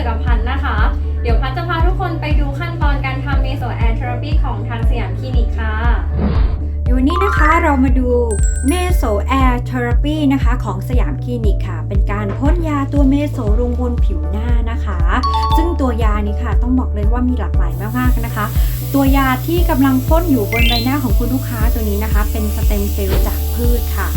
จักรพันธ์นะคะ เดี๋ยวพัดจะพาทุกคนไปดูขั้นตอนการทำเมโซแอนเทอราปีของทางสยามคลินิกค่ะเดี๋ยววันนี้นะคะเรามาดู Meso Air Therapy นะคะของสยามคลินิกค่ะ เป็นการพ่นยาตัวเมโซลงบนผิวหน้านะคะ ซึ่งตัวยานี้ค่ะต้องบอกเลยว่ามีหลากหลายมากๆนะคะ ตัวยาที่กำลังพ่นอยู่บนใบหน้าของคุณลูกค้าตัวนี้นะคะ เป็นสเต็มเซลล์จากพืชค่ะ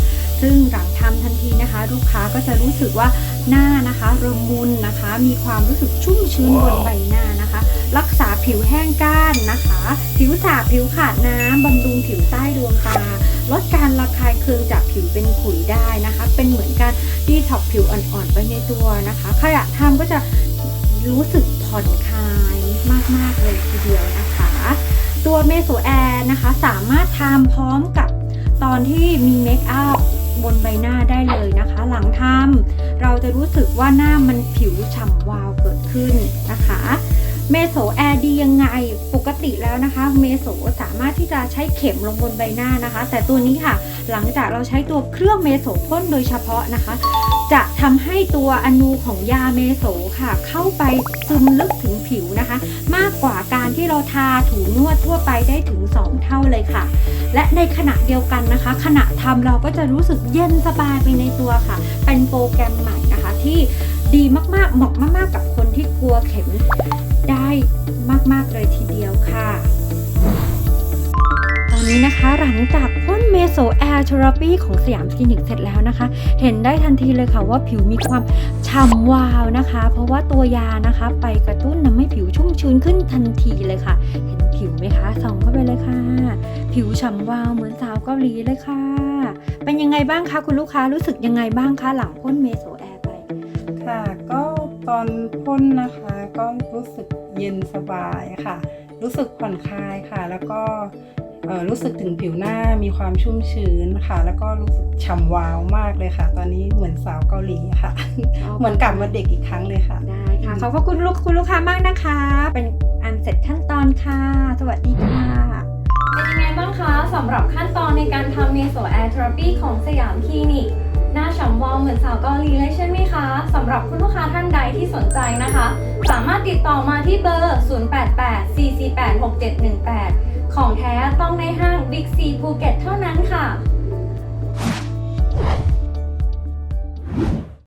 ซึ่งหลังทำทันทีนะคะ ลูกค้าก็จะรู้สึกว่าหน้านะคะระมุนนะคะ มีความรู้สึกชุ่มชื้นบนใบหน้านะคะ รักษาผิวแห้งก้านนะคะ ผิวสาบผิวขาดน้ำบำรุงผิวใต้ดวงตาลดการระคายเคืองจากผิวเป็นขุยได้นะคะ เป็นเหมือนการดีท็อกผิวอ่อนๆไปในตัวนะคะขณะทำก็จะรู้สึกผ่อนคลายมากๆเลยทีเดียวนะคะ ตัวเมโซแอร์นะคะสามารถทำพร้อมกับตอนที่มีเมคอัพ บนใบหน้าได้เลยนะคะ หลังทำเราจะรู้สึกว่าหน้ามันผิวฉ่ำวาวเกิดขึ้นนะคะ เมโสแอร์ดียังไง กติแล้วนะคะเมโซสามารถที่จะใช้เข็มลงบนใบหน้านะคะ แต่ตัวนี้ค่ะ หลังจากเราใช้ตัวเครื่องเมโซพ่นโดยเฉพาะนะคะ จะทำให้ตัวอนูของยาเมโซค่ะ เข้าไปซึมลึกถึงผิวนะคะ มากกว่าการที่เราทาถูนวดทั่วไปได้ถึง 2 เท่าเลยค่ะ และในขณะเดียวกันนะคะ ขณะทำเราก็จะรู้สึกเย็นสบายไปในตัวค่ะ เป็นโปรแกรมใหม่นะคะที่ดีมากๆเหมาะมากๆกับคนที่กลัวเข็มได้มาก ๆ เลยที นี้นะคะ หลังจากพ่นเมโซแอร์เทอราปีของสยามคลินิกเสร็จแล้วนะคะ เห็นได้ทันทีเลยค่ะว่าผิวมีความฉ่ำวาวนะคะ เพราะว่าตัวยานะคะ ไปกระตุ้นทำให้ผิวชุ่มชื้นขึ้นทันทีเลยค่ะ เห็นผิวไหมคะส่องเข้าไปเลยค่ะ ผิวฉ่ำวาวเหมือนสาวเกาหลีเลยค่ะ เป็นยังไงบ้างคะคุณลูกค้ารู้สึกยังไงบ้างคะหลังพ่นเมโซแอร์ไปค่ะ ก็ตอนพ่นนะคะก็รู้สึกเย็นสบายค่ะ รู้สึกผ่อนคลายค่ะ แล้วก็ รู้สึกถึงผิวหน้ามีความชุ่มชื้นค่ะ แล้วก็รู้สึกฉ่ำวาวมากเลยค่ะ ตอนนี้เหมือนสาวเกาหลีค่ะ เหมือนกลับมาเด็กอีกครั้งเลยค่ะ ได้ค่ะ ขอบพระคุณลูกคุณลูกค้ามากนะคะ เป็นอันเสร็จขั้นตอนค่ะ สวัสดีค่ะ เป็นยังไงบ้างคะสำหรับขั้นตอนในการทำเมโซแอนเทอราปีของสยามคลินิกหน้าฉ่ำวาวเหมือนสาวเกาหลีเลยใช่ไหมคะสำหรับคุณลูกค้าท่านใดที่สนใจนะคะ สามารถติดต่อมาที่เบอร์ 0884486718 ของแท้ต้องในห้างวิกซีภูเก็ตเท่านั้น